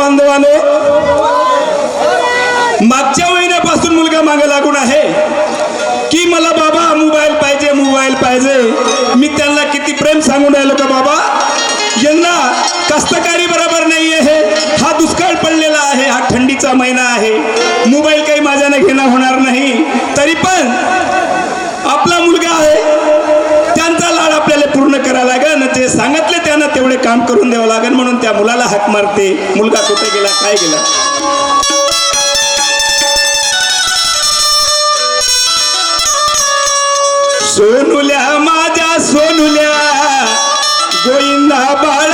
बांधवानो मागच्या महिन्यापासून मुलगा मागे लागून आहे. की मला बाबा मोबाईल पाहिजे मोबाईल पाहिजे. मी त्यांना किती प्रेम सांगून राहिलो का बाबा? यांना कष्टकारी बरोबर नाही आहे हा दुष्काळ पडलेला आहे हा थंडीचा महिना आहे. मोबाईल काही माझ्याने घेणं होणार नाही. तरी पण आपला मुलगा आहे त्यांचा लाड आपल्याला पूर्ण करावा लागेल. तेवढे काम करून द्यावं लागेल म्हणून त्या मुलाला हाक मारते. मुलगा कुठे गेला काय गेला? सोनुल्या माझ्या सोनुल्या गोविंदा बाळ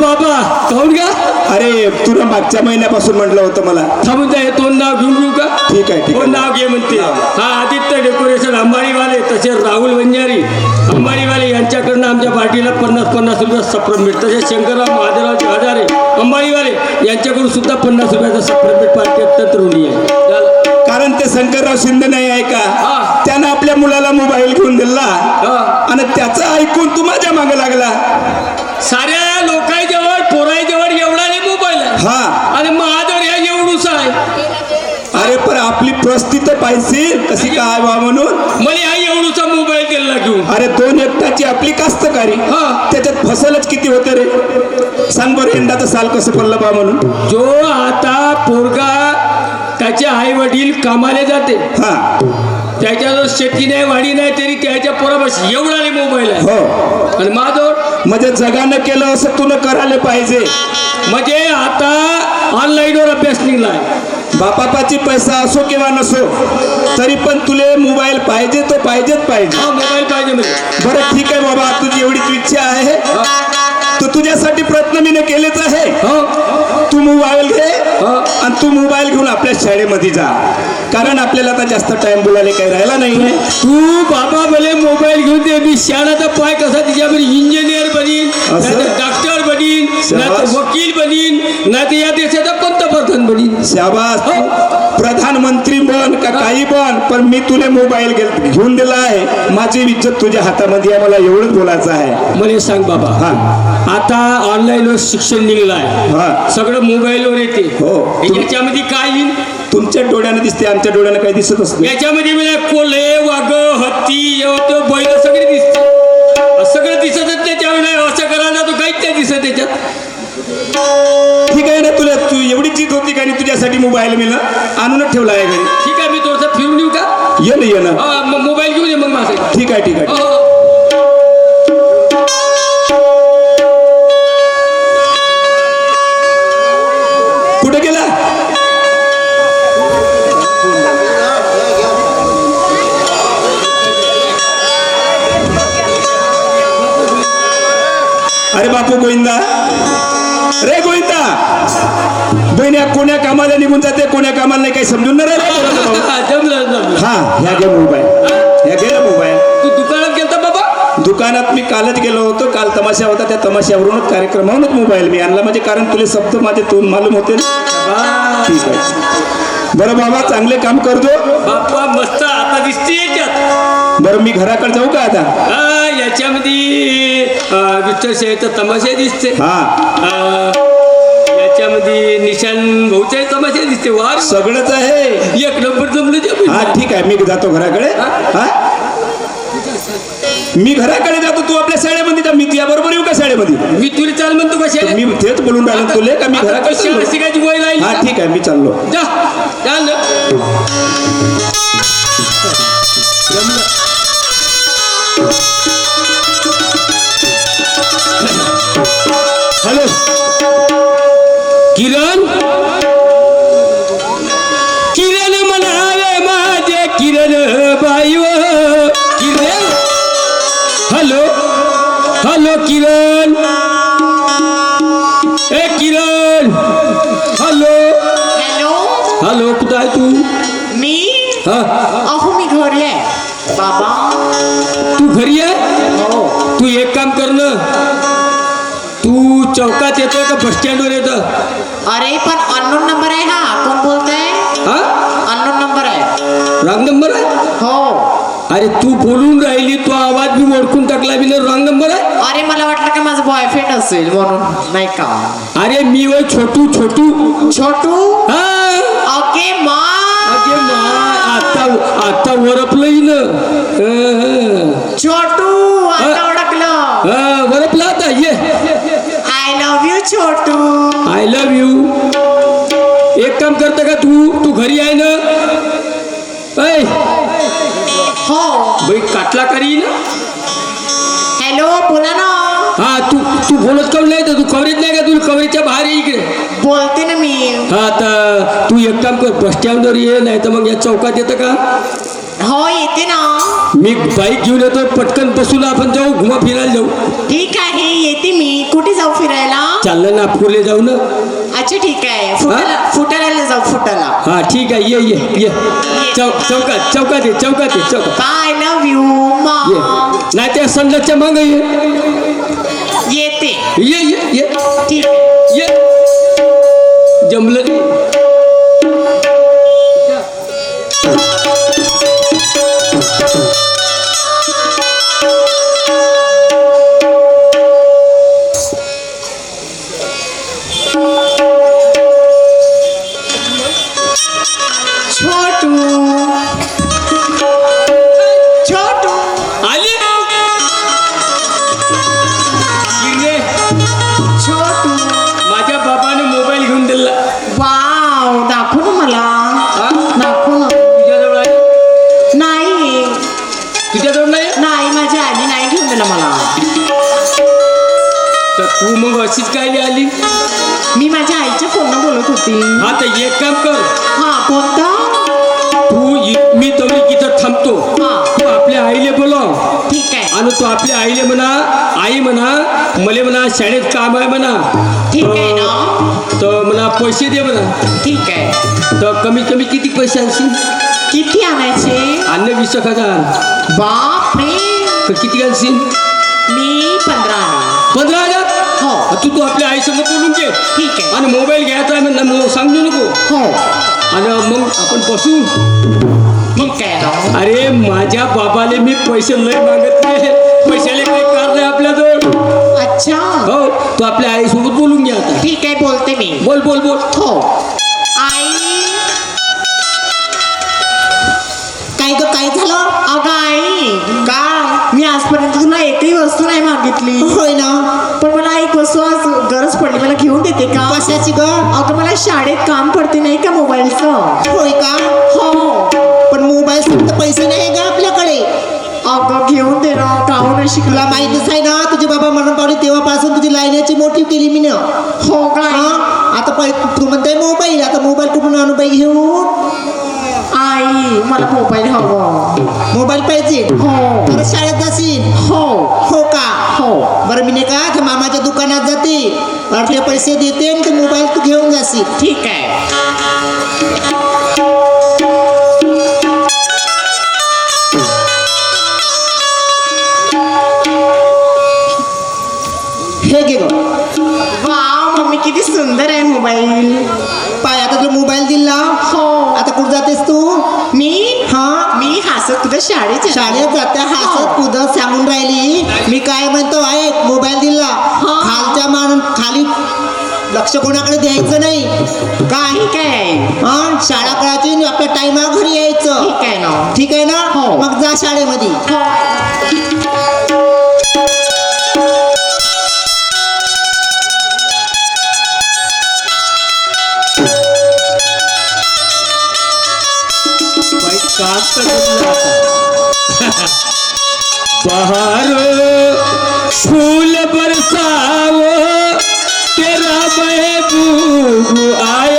बाबा कोण का अरे तुला मागच्या महिन्यापासून म्हटलं होतं मला. थांबून जा हे दोन नाव घेऊन घेऊ का? ठीक आहे ठीक नाव घे म्हणते. हा आदित्य डेकोरेशन अंबारीवाले तसेच राहुल वंजारी. अंबारीवाले यांच्याकडनं आमच्या पार्टीला पन्नास पन्नास रुपये सप्रम भेट. तसेच शंकरराव महादेवराव हजारे अंबारीवाले यांच्याकडून सुद्धा पन्नास रुपयाचा सप्रम भेट पार्टी अत्यंत ऋणी आहे. कारण ते शंकरराव शिंदे नाही आहे का. त्यानं आपल्या मुलाला मोबाईल घेऊन दिला. आणि त्याचं ऐकून तू माझ्या मागे लागला. साऱ्या लोकांजवळ पोराईजवळ एवढा नाही मोबाईल आहे हा आणि महादेव ह्या एवढूच आहे अरे पण आपली परिस्थिती पाहिजे कशी काय बा म्हणून? मला हा एवढूचा मोबाईल दिला घेऊन. अरे दोन एकटाची आपली कास्तकारी. हा. त्याच्यात फसलच किती होते रे? सांग बरं यंदाचं साल कसं पडलं बा म्हणून? जो आता पोरगा त्याचे आई वडील कामाला जाते. हा. त्याच्याजवळ शेती नाही वाडी नाही तरी त्याच्या पोराबस एवढा मोबाईल आहे. हो. आणि माझं म्हणजे जगानं केलं असं तुला करायला पाहिजे. म्हणजे आता ऑनलाईनवर अभ्यास निघलाय. बापापाची पैसा असो किंवा नसो तरी पण तुले मोबाईल पाहिजे तो पाहिजेच पाहिजे. हा मोबाईल पाहिजे म्हणजे बरं ठीक आहे बाबा तुझी एवढीच इच्छा आहे. तर तुझ्यासाठी प्रयत्न मी केलेच आहे. हो. तू मोबाईल घे. आणि तू मोबाईल घेऊन आपल्या शाळेमध्ये जा. कारण आपल्याला आता जास्त टाइम बोलायला काही राहिला नाही. आहे तू बाबा भले मोबाईल घेऊन दे मी शाळाचा पाय कसा तिच्यामध्ये इंजिनियर? नाही डॉक्टर बनीन नाही तर या देशाचा पंतप्रधान बनीन. शाबास. प्रधानमंत्री बन का काही बन पण मी तुला मोबाईल घेऊन दिला आहे. माझी इज्जत तुझ्या हातामध्ये आहे मला एवढंच बोलायचं आहे. मला सांग बाबा. हा. आता ऑनलाईनवर शिक्षण निघलाय हा. सगळं मोबाईलवर येते. हो. याच्यामध्ये काय येईल? तुमच्या डोळ्याने दिसते आमच्या डोळ्याने काही दिसत असते याच्यामध्ये म्हणजे कोल्हे वाघ हत्ती बैल सगळे दिसते सगळं दिसतच त्याच्यामध्ये असं करायला तो काहीच नाही दिसत त्याच्यात. ठीक आहे ना तुला तू एवढी चीज होती का आणि तुझ्यासाठी मोबाईल मी ना आणूनच ठेवला आहे घरी. ठीक आहे मी थोडंसं फिरून येऊ का? ये ना ये ना. हा, मग मोबाईल घेऊन ये मग माझा. ठीक आहे ठीक आहे. हो, हो. कुठे गेला? अरे बापू गोविंदा. रे गोविंदा! बहिण्या कोण्या कामाला निघून जाते कोण्या कामाला नाही काही समजून नाही राहिलं बोलायचं भाऊ. हा, ह्या घे मोबाईल. ह्या घे ना मोबाईल. तू दुकानात गेलता बाबा? दुकानात मी कालच गेलो होतो काल तमाशा होता त्या तमाशावरूनच कार्यक्रमावरूनच मोबाईल मी आणला. म्हणजे कारण तुले शब्द माझे तोंड मालूम होते ना. ठीक आहे. बरं बाबा चांगले काम करतो बाप्पा मस्त. आता दिसते याच्यात. बरं मी घराकडे जाऊ का आता? याच्यामध्ये अं, विठ्ठल शेळीचा तमाशा दिसते. हा. अं, याच्यामध्ये निशान भाऊचा तमाशा दिसते. वार सगळंच आहे. एक नंबर जमलं ते हा ठीक आहे. मी जातो घराकडे. हा? मी घराकडे जातो तू आपल्या शाळेमध्ये जा. मी तुझ्या बरोबर येऊ का शाळेमध्ये? मी तुला चाल म्हणतो कशा मी तेच बोलून राहिलो तुले का मी घराकडे चाललो? शिकायची वय राहील हा ठीक आहे मी चाललो. जा चाल हॅलो. किरण? किरण ए किरण हॅलो हॅलो हॅलो कुठं आहे तू मी हा अहो मी घरी आहे बाबा तू घरी आहे हो तू एक काम कर ना तू चौकात येतोय का बस स्टँडवर येतं अरे पण अननोन नंबर आहे हा कोण बोलतंय हा रॉंग नंबर आहे हो अरे तू बोलून राहिली तो आवाज मी ओळखून टाकला मी रॉंग नंबर आहे? अरे मला वाटलं का माझा बॉयफ्रेंड असेल म्हणून नाही का? अरे मी वय छोटू छोटू. छोटू? हा. ओके मा. अगे मा आता आता वरपलंही ना. हं, छोटू आता ओळखलं. हं. वरपला आता ये. I love you Chhotu. I love you एक काम करतं का तू? तू घरी आहे ना? बाई काटला करी ना? हॅलो बोला ना. हा तू तू बोलत काऊन नाही? तर तू कवरेज नाही का? तुला कवरेजच्या बाहेर ये इकडे. बोलते ना मी. हा तर तू एक काम कर बस स्टँडवर ये नाही तर मग या चौकात येतं का? हो येते ना. मी बाईक घेऊन येतो पटकन बसून आपण जाऊ घुमा फिरायला जाऊ. ठीक आहे येते मी. कुठे जाऊ फिरायला? चाललं नागपूरला जाऊ ना. अच्छा ठीक आहे. फुटाला फुटाला जाऊ फुटाला हा ठीक आहे. ये ये ये. चौ चौकात चौकात ये चौकात ये चौकात. बाय लव्ह यू ये. मा नाही त्या संडासच्या मागं ये. येते. ये ये ये. ठीक. ये. जमलं. तू मग अशीच काय आली? मी माझ्या आईच्या फोननं बोलत होती. तर एक काम कर. हा कोणता तू इ- मी तुम्ही इथं थांबतो. हा. तू आपल्या आईले बोलव. ठीक आहे. आणि तू आपल्या आईले म्हणा आई म्हणा मले म्हणा शाळेत काम आहे म्हणा. ठीक आहे ना. तर मला पैसे दे म्हणा. ठीक आहे. तर कमीत कमी किती पैसे आणशील? किती आणायचे? आणले वीस एक हजार. बाप रे तर किती आणशील? मी पंधरा आणा पंधरा हजार? हो. तू तू आपल्या आईसोबत बोलून घे. ठीक आहे. आणि मोबाईल घ्यायचा आहे म्हणलं मग सांगू नको. हो. आणि मग आपण बसू. आहे ना अरे माझ्या बाबाले मी पैसे लय मागत नाही पैशाले काही कार नाही आपल्याजवळ. अच्छा. हो तू आपल्या आईसोबत बोलून घ्या आता. ठीक आहे बोलते मी. बोल बोल बोल. हो. आई. काय ग काय झालं? अगं आई. का? मी आजपर्यंत तुला एकही वस्तू नाही मागितली. होय ना. पण मला वस्तू आज गरज पडली. मला घेऊन देते का? कशाची ग. अगं मला शाळेत काम पडते नाही का मोबाईलचं? होय का? हो. पण मोबाईल फक्त पैसे नाही का आपल्याकडे. अगं घेऊन दे ना. काहून अशी तुला माहितीच आहे ना तुझे बाबा म्हणून पावले तेव्हापासून तुझी लाईनाची मोठी केली मी ना. हो का? आता पै तू म्हणताय मोबाईल आता मोबाईल कुठून आणू बाई घेऊन? आई मला मोबाईल हवा. मोबाईल पाहिजे? हो. अरे शाळेत जाशील? हो. हो का? हो. बरं मी नाही का त्या मामाच्या दुकानात जाते. अर्धे पैसे देते आणि ते मोबाईल तू घेऊन जाशील. ठीक आहे. तुझ्या शाळेत शाळेत जाते हसत कुदत सांगून राहिली. मी काय म्हणतो ऐक मोबाईल दिला. खालच्या मान खाली लक्ष कोणाकडे द्यायचं नाही. काय? आहे. हा शाळा करायची आपल्या टायमावर घरी यायचं. ठीक आहे ना. ठीक आहे ना? हो. मग जा शाळेमध्ये. बहारो फूल बरसाओ तेरा महबूब आया।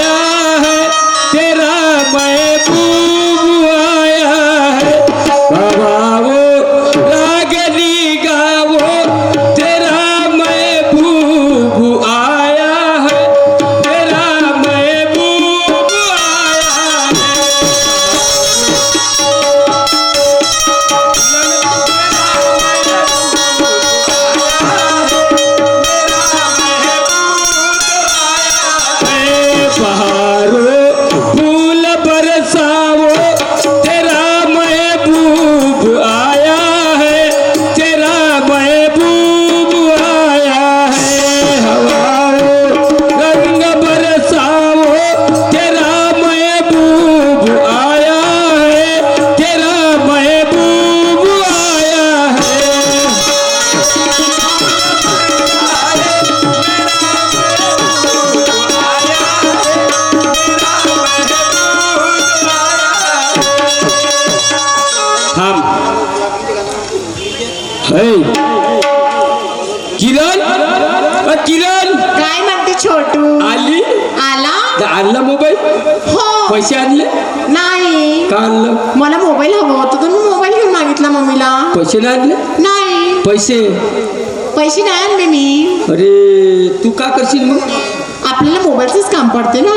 किरण? अ, किरण? काय म्हणते छोटू? आली? आला? तर आणला मोबाईल? हो. पैसे आणले? नाही. का आणलं? मला मोबाईल हवा होता तर मी मोबाईल घेऊन मागितला मम्मीला. पैसे नाही आणले? नाही. पैसे? पैसे नाही आणले मी. अरे तू का करशील मग? आपल्याला मोबाईलच काम पडते ना.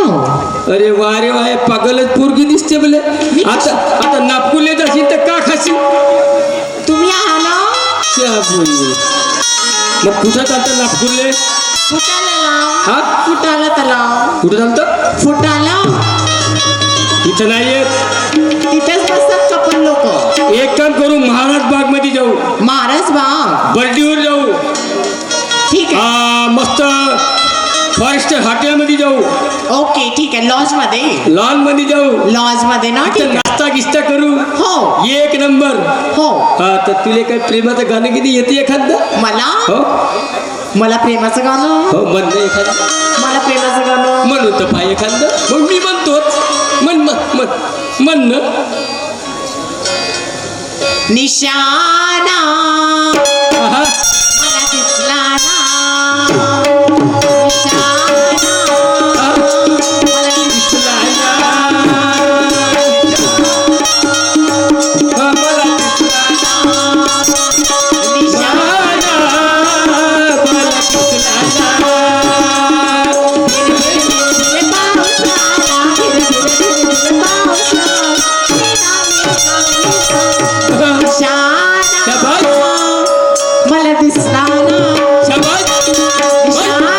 अरे वा रे वा पागलच पोरगी दिसते बोले आता आता नागपूरला जाशील तर का खाशील? मग कुठं चालतं नागपूरले? फुटाला हा? फुटाला त्याला कुठं चालतं? फुटाला इथं नाही येत तिथेच बसतात कपल लोक? एक काम करू महाराज बागमध्ये जाऊ. महाराज बाग. बर्डीवर जाऊ. फॉरेस्ट हॉटेलमध्ये जाऊ. ओके ठीक आहे. लॉजमध्ये? लॉनमध्ये जाऊ. लॉजमध्ये ना? ठीक तिथं आहे. नाश्ता गिस्ता करू. हो. एक नंबर. हो. हा तर तुला काही प्रेमाचं गाणं किती येते एखादं? मला? हो. मला प्रेमाचं गाणं? हो म्हणणं एखादं. मला प्रेमाचं गाणं? म्हणू तर पाय एखादं. मग मी म्हणतोच म्हण म्हण म्हण म्हणणं निशाणा. मला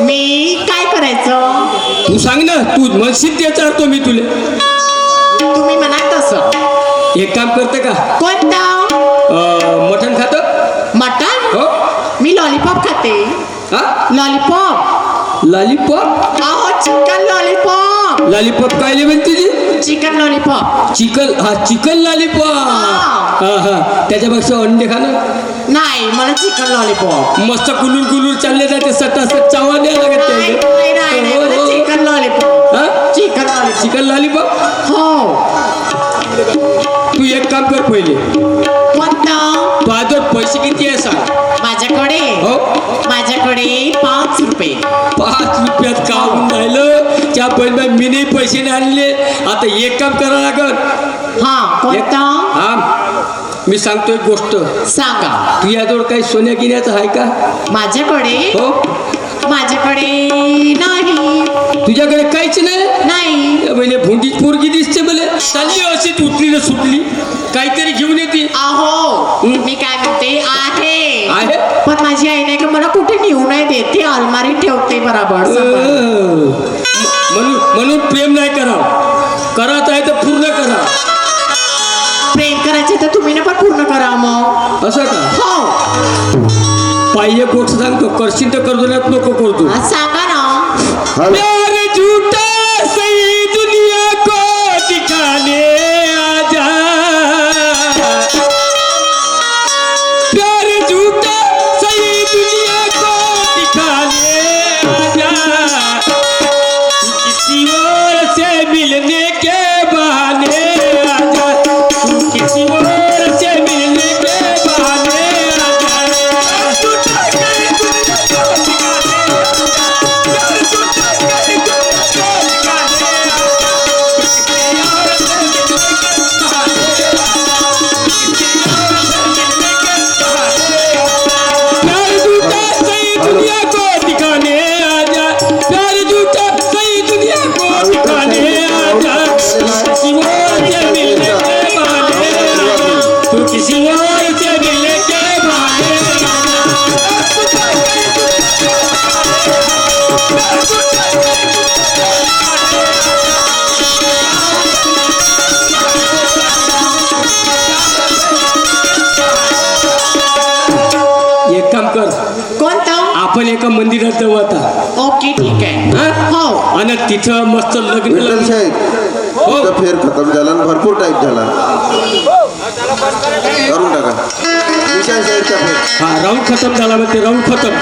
मी काय करायचं? तू सांग ना तू म्हणशील ते चालतो मी तुले. तुम्ही म्हणाल तसं एक काम करते का? कोणतं? अं, मटण खातं? मटन हो. मी लॉलीपॉप खाते. हा? लॉलीपॉप. लॉलीपॉप? अहो चिकन लॉलीपॉप. लॉलीपॉप काय म्हणते तुझी? Chicken lollipop. चिकन हा चिकन लॉलीपॉप. हा. हा त्याच्यापेक्षा अंडे खाणं नाही मला चिकन लॉलीपॉप. मस्त कुलूर कुलूर चालले जाते सटा सट रुपये. पाच रुपयात का होऊन राहिलं. त्या पहिले मी नाही पैसे नाही आणले. आता एक काम करावं लागल. हा कोणतं? हा. मी सांगतो एक गोष्ट. सांगा. तू याजवळ काही सोन्या गिन्याचं आहे का? माझ्याकडे? हो. माझ्याकडे नाही. तुझ्याकडे काहीच नाही? नाही. म्हणजे भुंडी पोरगी दिसते मला. चालली अशी उठली ना सुटली. काहीतरी घेऊन येते. अहो मी काय म्हणते आहे. आहे? पण माझी आई नाही देत ती अलमारीत ठेवते बरोबर. म्हणून म्हणून प्रेम नाही करावं. करत आहे तर पूर्ण करा. प्रेम करायचे तर तुम्ही ना पण पूर्ण करा मग. असं का? हो. पाहिजे गोष्ट सांगतो करशील तर करतो नाही नको करतो. सांगा ना. तिथं मस्त लग्न विठ्ठल लग्न. साहेब तुमचा फेर खतम झाला आणि भरपूर टाईप झाला. करून टाका. विषय शेअरचा फेर. हा राऊंड खतम झाला म्हणते राऊंड खतम.